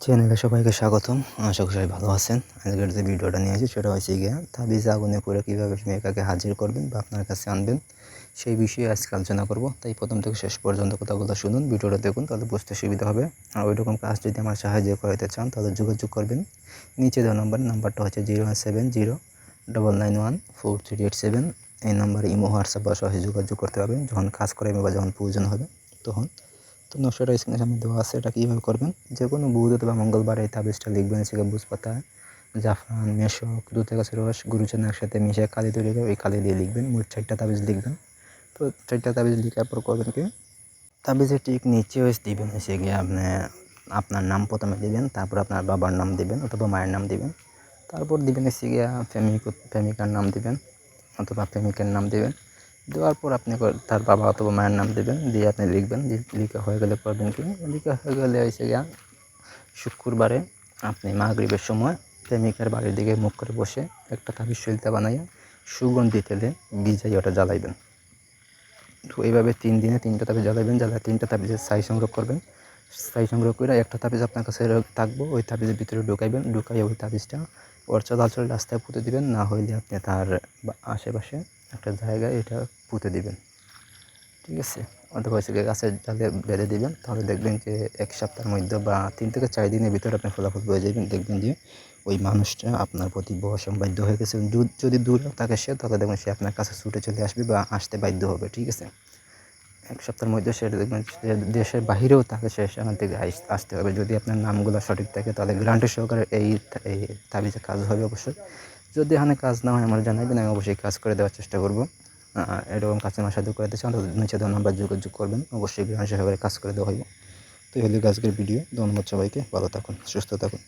চ্যানেলে সবাইকে স্বাগতম। আশা করি সবাই ভালো আছেন। আজকের যে ভিডিওটা নিয়ে আসি সেটা হচ্ছে গিয়ে তাবিজ আগুনে পড়ে কীভাবে মেয়েকাকে হাজির করবেন বা আপনার কাছে আনবেন, সেই বিষয়ে আজকে আলোচনা করব। তাই প্রথম থেকে শেষ পর্যন্ত কথাগুলো শুনুন, ভিডিওটা দেখুন, তাহলে বুঝতে সুবিধা হবে। আর ওই রকম কাজ যদি আমার সাহায্য করাতে চান, তাহলে যোগাযোগ করবেন। নিচে দেওয়া নাম্বার নাম্বারটা হচ্ছে zero one seven zero double nine one four three eight seven এই নাম্বারে ইমো, হোয়াটসঅ্যাপ বা সহজে যোগাযোগ করতে পারবেন। যখন কাজ করাবে বা যখন প্রয়োজন হবে, তখন। তো নকশাটা স্ক্রিনের সামনে দেওয়া আছে, এটা কীভাবে করবেন? যে কোনো বুধ অথবা মঙ্গলবার এই তাবিজটা লিখবেন, সেখানে বুঝপাতা জাফরান, মেশক, দুধের গাছের রস গুরুচনা একসাথে মিশে কালি তৈরি করে ওই কালি দিয়ে লিখবেন, মোট চারটা তাবিজ লিখবেন। তো চারটা তাবিজ লিখার পর করবেন কি? তাবিজের ঠিক নিচে হয়েছে দিবেন এসে গিয়ে আপনি আপনার নাম প্রথমে দিবেন, তারপর আপনার বাবার নাম দিবেন অথবা মায়ের নাম দিবেন। তারপর দিবেন এসে গিয়ে প্রেমিক, প্রেমিকার নাম দিবেন, অথবা প্রেমিকের নাম দিবেন। দেওয়ার পর আপনি তার বাবা অথবা মায়ের নাম দেবেন, দিয়ে আপনি লিখবেন দিয়ে লিখা হয়ে গেলে করবেন কি? লিখা হয়ে গেলে এসে গিয়া, শুক্রবারে আপনি মাগরিবের সময় প্রেমিকার বাড়ির দিকে মুখ করে বসে একটা তাবিজ শৈলতা বানাইয়া সুগন্ধি তেলে ভিজাই ওটা জ্বালাইবেন। তো এইভাবে তিন দিনে তিনটা তাবিজ জ্বালাইবেন জ্বালায় তিনটা তাবিজের সাই সংগ্রহ করবেন। সাই সংগ্রহ করে একটা তাবিজ আপনার কাছে থাকব, ওই তাবিজের ভিতরে ঢুকাইবেন, ঢুকাইয়া ওই তাবিজটা ওর চলাচল রাস্তায় পুঁতে দিবেন, না হইলে আপনি তার আশেপাশে একটা জায়গায় এটা পুঁতে দিবেন। ঠিক আছে? অথবা গিয়ে গাছের ডালে বেঁধে দিবেন, তাহলে দেখবেন যে এক সপ্তাহের মধ্যে বা তিন থেকে চার দিনের ভিতরে আপনি ফলাফল পেয়ে যাবেন। দেখবেন যে ওই মানুষটা আপনার প্রতি বসম বাধ্য হয়ে গেছে। যদি দূরে থাকে সে, তাহলে দেখবেন সে আপনার কাছে ছুটে চলে আসবে বা আসতে বাধ্য হবে। ঠিক আছে? এক সপ্তাহের মধ্যে সে দেখবেন দেশের বাহিরেও থাকে সে সেখান থেকে আসতে হবে। যদি আপনার নামগুলো সঠিক থাকে, তাহলে গ্রান্টের সহকারে এই তাবিজে কাজ হবে অবশ্যই। যদি এখানে কাজ না হয়, আমার জানাবেন আমি অবশ্যই কাজ করে দেওয়ার চেষ্টা করব। এরকম কাস্টমার সাথে করাতে চান আমাদের নিচে ধন্যবাদ যোগাযোগ করবেন, অবশ্যই গ্রহণ সহকারে কাজ করে দেওয়া হবে তো এই হলো আজকের ভিডিও, ধন্যবাদ সবাইকে, ভালো থাকুন, সুস্থ থাকুন।